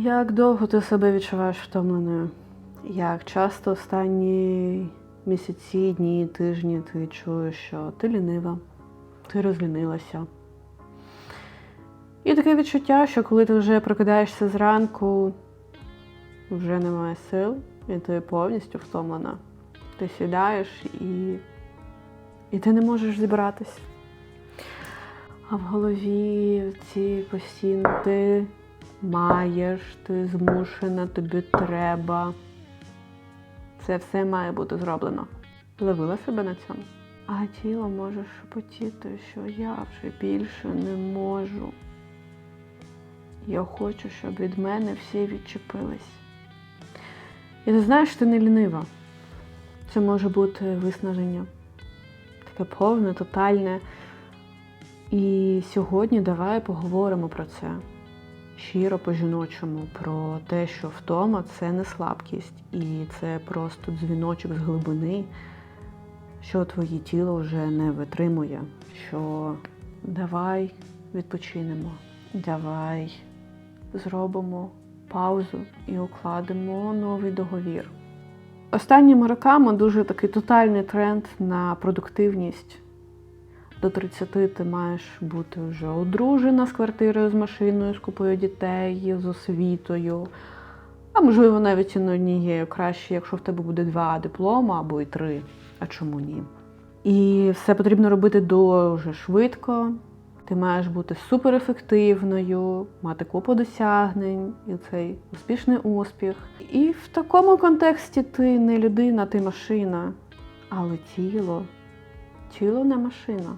Як довго ти себе відчуваєш втомленою? Як часто останні місяці, дні, тижні ти чуєш, що ти лінива, ти розлінилася? І таке відчуття, що коли ти вже прокидаєшся зранку, вже немає сил, і ти повністю втомлена. Ти сідаєш і, і ти не можеш зібратись. А в голові ці постійно ти маєш, ти змушена, тобі треба. Це все має бути зроблено. Ловила себе на цьому. А тіло може шепотіти, що я вже більше не можу. Я хочу, щоб від мене всі відчепились. І ти знаєш, ти не лінива. Це може бути виснаження. Таке повне, тотальне. І сьогодні давай поговоримо про це щиро по-жіночому, про те, що втома це не слабкість, і це просто дзвіночок з глибини, що твоє тіло вже не витримує. Що давай відпочинемо, давай зробимо паузу і укладемо новий договір. Останніми роками дуже такий тотальний тренд на продуктивність. До 30 ти маєш бути вже одружена з квартирою, з машиною, з купою дітей, з освітою. А можливо, навіть і не однією краще, якщо в тебе буде два диплома або й три. А чому ні? І все потрібно робити дуже швидко. Ти маєш бути суперефективною, мати купу досягнень і цей успішний успіх. І в такому контексті ти не людина, ти машина. Але тіло, тіло не машина.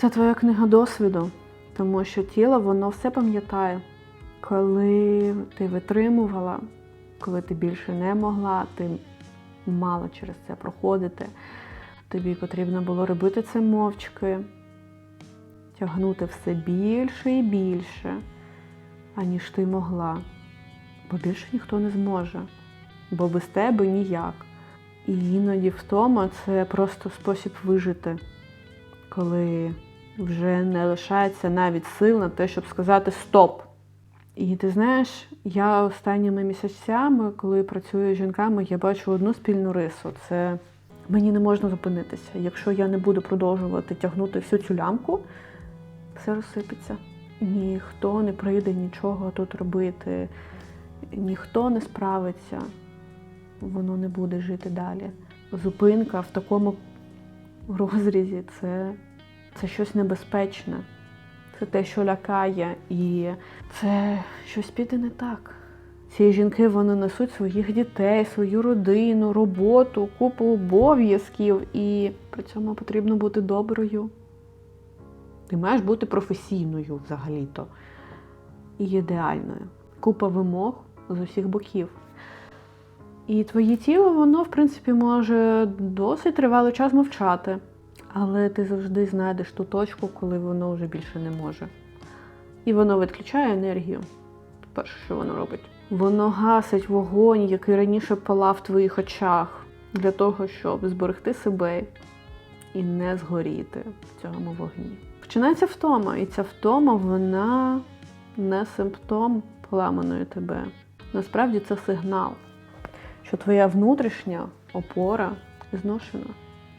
Це твоя книга досвіду, тому що тіло воно все пам'ятає. Коли ти витримувала, коли ти більше не могла, ти мала через це проходити. Тобі потрібно було робити це мовчки, тягнути все більше і більше, аніж ти могла. Бо більше ніхто не зможе, бо без тебе ніяк. І іноді втома це просто спосіб вижити, коли вже не лишається навіть сил на те, щоб сказати стоп. І ти знаєш, я останніми місяцями, коли працюю з жінками, я бачу одну спільну рису. Це мені не можна зупинитися. Якщо я не буду продовжувати тягнути всю цю лямку, все розсипеться. Ніхто не прийде нічого тут робити, ніхто не справиться, воно не буде жити далі. Зупинка в такому розрізі це це щось небезпечне, це те, що лякає, і це щось піде не так. Ці жінки вони несуть своїх дітей, свою родину, роботу, купу обов'язків, і при цьому потрібно бути доброю. Ти маєш бути професійною взагалі-то і ідеальною. Купа вимог з усіх боків. І твоє тіло, воно, в принципі, може досить тривалий час мовчати. Але ти завжди знайдеш ту точку, коли воно вже більше не може. І воно відключає енергію. Перше, що воно робить. Воно гасить вогонь, який раніше палав в твоїх очах, для того, щоб зберегти себе і не згоріти в цьому вогні. Починається втома, і ця втома, вона не симптом поламаної тебе. Насправді це сигнал, що твоя внутрішня опора зношена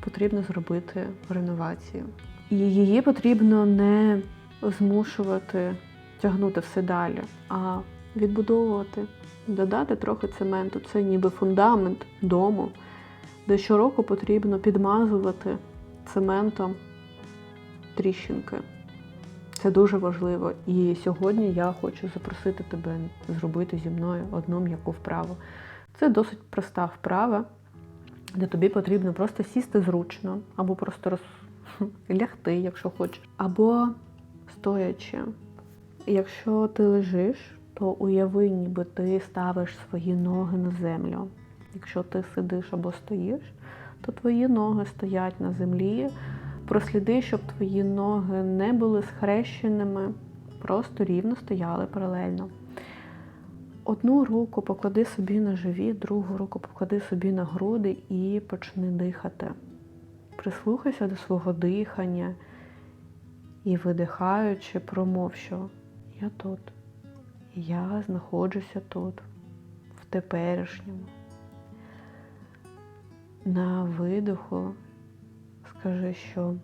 потрібно зробити реновацію. І її потрібно не змушувати тягнути все далі, а відбудовувати, додати трохи цементу. Це ніби фундамент дому, де щороку потрібно підмазувати цементом тріщинки. Це дуже важливо. І сьогодні я хочу запросити тебе зробити зі мною одну м'яку вправу. Це досить проста вправа де тобі потрібно просто сісти зручно, або просто роз... лягти, якщо хочеш, або стоячи. Якщо ти лежиш, то уяви, ніби ти ставиш свої ноги на землю. Якщо ти сидиш або стоїш, то твої ноги стоять на землі. Просліди, щоб твої ноги не були схрещеними, просто рівно стояли паралельно. Одну руку поклади собі на живіт, другу руку поклади собі на груди і почни дихати. Прислухайся до свого дихання і видихаючи, промов, що я тут, Я знаходжуся тут, в теперішньому. На видоху скажи, що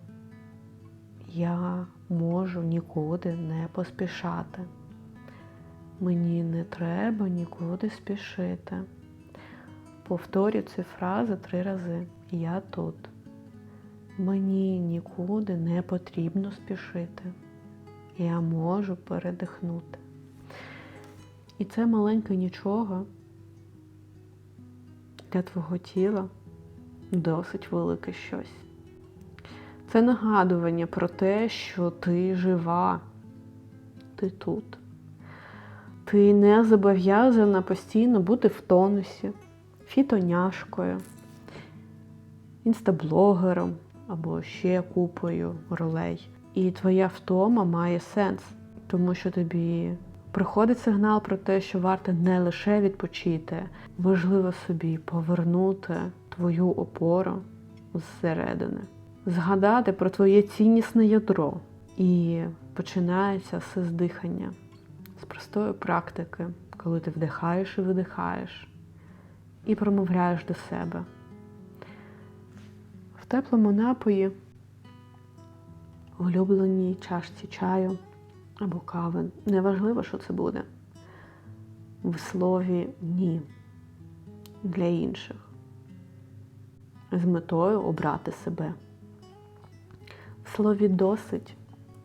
я можу нікуди не поспішати. Мені не треба нікуди спішити. Повторю ці фрази три рази. Я тут. Мені нікуди не потрібно спішити. Я можу передихнути. І це маленьке нічого для твого тіла досить велике щось. Це нагадування про те, що ти жива, ти тут. Ти не зобов'язана постійно бути в тонусі, фітоняшкою, інстаблогером або ще купою ролей. І твоя втома має сенс, тому що тобі приходить сигнал про те, що варто не лише відпочити, важливо собі повернути твою опору зсередини, згадати про твоє ціннісне ядро. І починається все з дихання, з простої практики, коли ти вдихаєш і видихаєш, і промовляєш до себе. В теплому напої, в улюбленій чашці чаю або кави, неважливо, що це буде. В слові ні для інших. З метою обрати себе. В слові досить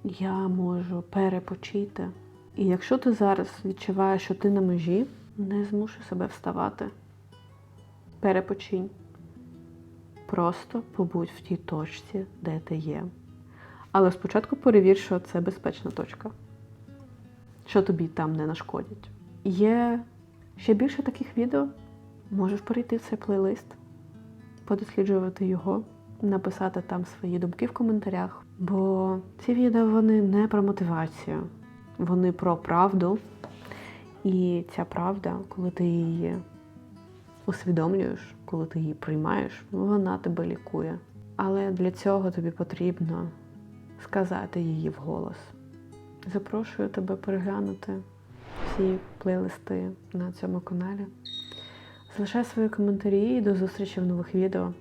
я можу перепочити. І якщо ти зараз відчуваєш, що ти на межі, не змушуй себе вставати. Перепочинь. Просто побудь в тій точці, де ти є. Але спочатку перевір, що це безпечна точка, що тобі там не нашкодять. Є ще більше таких відео. Можеш перейти в цей плейлист, подосліджувати його, написати там свої думки в коментарях. Бо ці відео вони не про мотивацію, вони про правду. І ця правда, коли ти її усвідомлюєш, коли ти її приймаєш, вона тебе лікує. Але для цього тобі потрібно сказати її вголос. Запрошую тебе переглянути всі плейлисти на цьому каналі. Залишай свої коментарі і до зустрічі в нових відео.